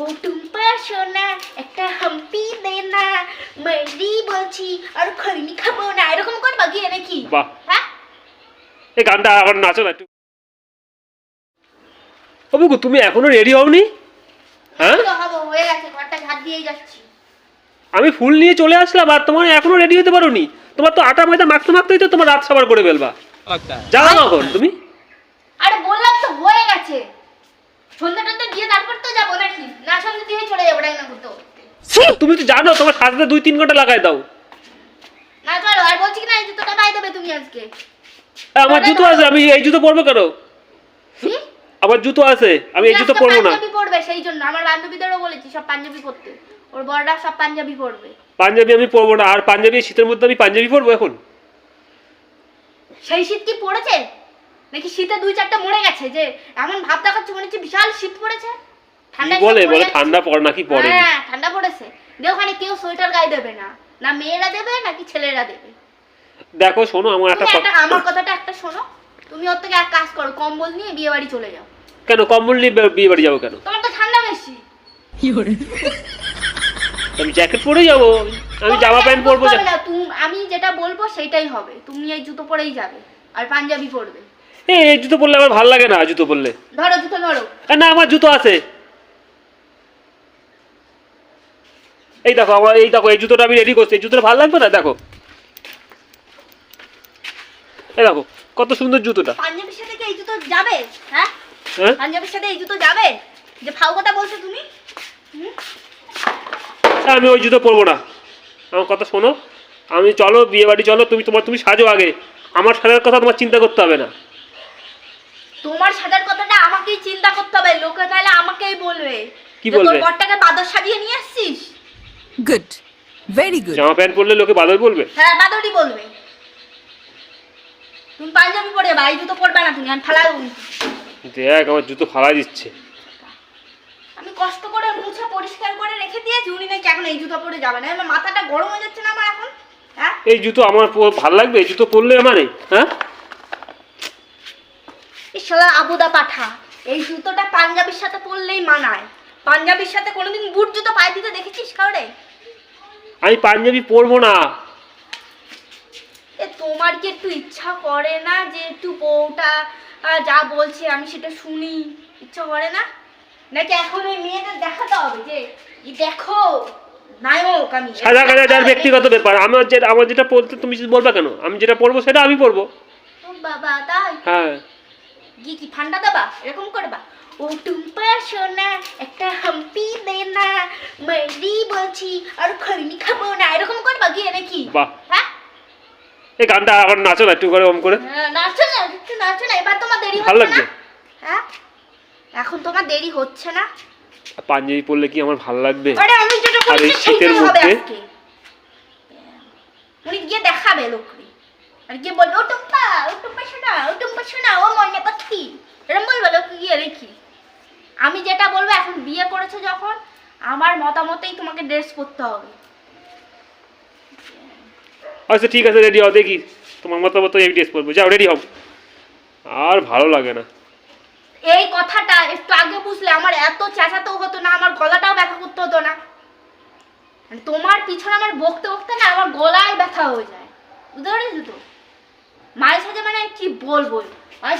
ও টুম্পা সোনা একটা হাম্পি দে না মেরি বলছি আর খৈনি খাব না। এরকম করবা গিয়ে নাকি? বাহ। হ্যাঁ? এই গানটা আবার নাচো না একটু। ও বুকু তুমি এখনও রেডি হওনি? হ্যাঁ? তো হব হয়ে গেছে ঘরটা ঝাড় দিয়েই যাচ্ছি। আমি ফুল নিয়ে চলে আসলাম আর তোমার এখনও রেডি হতে পারোনি। তোমার তো আটা ময়দা মাখতে মাখতেই তো তোমার রাত সাবার করে ফেলবা। যাও না এখন তুমি? আরে বললাম তো হয়ে গেছে। সন্ধ্যা টন্ধা দিয়ে তারপর তো যাব নাকি? না সন্ধ্যা দিয়ে চলে যাব রান্না করতে করতে। তুমি তো জানো তোমার সাজতে দুই তিন ঘণ্টা লাগাই দাও। না চলো আর বলছি না এই জুতোটা পাই দেবে তুমি আজকে। আমার জুতো আছে আমি এই জুতো পরবো কেন? আমার জুতো আছে আমি এই জুতো পরবো না। পাঞ্জাবি পরবে সেই জন্য। আমার বান্ধবীদেরও বলেছি সব পাঞ্জাবি পরতে। ওর বড়রা সব পাঞ্জাবি পরবে। পাঞ্জাবি আমি পরবো না আর পাঞ্জাবি শীতের মধ্যে আমি পাঞ্জাবি পরবো এখন? সেই শীত কি পড়েছে? নাকি শীতে দুই চারটা মরে গেছে? যে এমন ভাব দেখাচ্ছে মনে হচ্ছে বিশাল শীত পড়েছে। ঠান্ডা বলে? বলে ঠান্ডা পড় নাকি পড়ে হ্যাঁ ঠান্ডা পড়েছে। দিয়ে ওখানে কেউ সোয়েটার গায়ে দেবে না। না মেয়েরা দেবে নাকি ছেলেরা দেবে? দেখো শোনো আমার একটা কথা আমার কথাটা একটা শোনো। তুমি ওর থেকে এক কাজ করো কম্বল নিয়ে বিয়ে বাড়ি চলে যাও। কেন? কম্বল নিয়ে বিয়ে বাড়ি যাব কেন? তোমার তো ঠান্ডা বেশি। কি করে? আমি জ্যাকেট পরে যাব। আমি জামা প্যান্ট পরবো না। তুমি আমি যেটা বলব সেটাই হবে। তুমি এই জুতো পরেই যাবে। আর পাঞ্জাবি পরবে। এই এই জুতো পরলে আমার ভালো লাগে না জুতো পরলে। ধরো জুতো ধরো। না আমার জুতো আছে। এই দেখো আমার এই দেখো এই জুতোটা আমি রেডি করছি। এই জুতোটা ভালো লাগবে না? দেখো। এই দেখো কত সুন্দর জুতোটা। পাঞ্জাবির সাথে কি এই জুতো যাবে? হ্যাঁ? হ্যাঁ পাঞ্জাবির সাথে এই জুতো যাবে? যে ফাউ কথা বলছো তুমি? আমি ওই জুতো পরবো না। আমার কথা শোনো। আমি চলো বিয়ে বাড়ি চলো তুমি তোমার তুমি সাজো আগে। আমার সাজার কথা তোমার চিন্তা করতে হবে না। তোমার সাজার কথাটা আমাকেই চিন্তা করতে হবে। লোকে তাহলে আমাকেই বলবে। কি যে তোর বলবে? বরটাকে বাদর সাজিয়ে নিয়ে আসছিস? Good. Very good. জামা প্যান্ট পরলে লোকে বাদল বলবে? হ্যাঁ বাদরই বলবে। তুমি পাঞ্জাবি পরে এই জুতো পরবে না তুমি আমি ফালা দেবো। দেখ আমার জুতো ফালা দিচ্ছে। আমি কষ্ট করে মুছে পরিষ্কার করে রেখে দিয়েছি উনি নাকি এখন এই জুতো পরে যাবে না। আমার মাথাটা গরম হয়ে যাচ্ছে না আমার এখন? হ্যাঁ? এই জুতো আমার ভালো লাগবে? এই জুতো পরলে আমারে হ্যাঁ? এই শালা আবুদা পাঠা। এই জুতোটা পাঞ্জাবির সাথে পরলেই মানায়। পাঞ্জাবির সাথে কোনোদিন বুট জুতো পায়ে দিতে দেখেছিস কাউরে? আমি পাঞ্জাবি পরবো না। এ তোমার কি একটু ইচ্ছা করে না যে একটু বউটা যা বলছে আমি সেটা শুনি? ইচ্ছা করে না? নাকি এখন ওই মেয়েদের দেখাতে হবে যে দেখো নায়ক আমি? সাজা কাজা যার ব্যক্তিগত ব্যাপার। আমার যেটা আমার যেটা পড়তে তুমি বলবা কেন? আমি যেটা পরবো সেটা আমি পরবো। ও বাবা তাই? হ্যাঁ। গিয়ে কি ঠান্ডা দেবা? এরকম করবা? ও টুম্পা সোনা একটা হাম্পি দে না মেরি বলছি আর খৈনি খাব না। এরকম করবা গিয়ে নাকি? বাহ। হ্যাঁ? এই গানটা আবার নাচো না একটু করে ওম করে। হ্যাঁ, নাচো না একটু নাচো না এবার তোমার দেরি ভালো হ্যাঁ? এখন তোমার দেরি হচ্ছে না? পাঞ্জাবি পরলে কি আমার ভালো লাগবে? আরে আমি যেটা শীতের মধ্যে? উনি গিয়ে দেখাবে লোককে। আর গিয়ে বলবে ও ও শোনা ও ময়না পাখি এরকম বলবে লোককে গিয়ে রেখি আমি যেটা বলব এখন বিয়ে করেছ যখন আমার মতামতেই তোমাকে ড্রেস পরতে হবে। আচ্ছা ঠিক আছে রেডি হও দেখি। তোমার মতো মতো এই ড্রেস পরবো যাও রেডি হও। আর ভালো লাগে না। এই কথাটা একটু আগে বুঝলে আমার এত চেঁচাতেও হতো না আমার গলাটাও ব্যথা করতে হতো না। তোমার পিছনে আমার বকতে বকতে না আমার গলায় ব্যথা হয়ে যায়। বুঝতে পেরেছ তো? মায়ের সাথে মানে কি বলব? মায়ের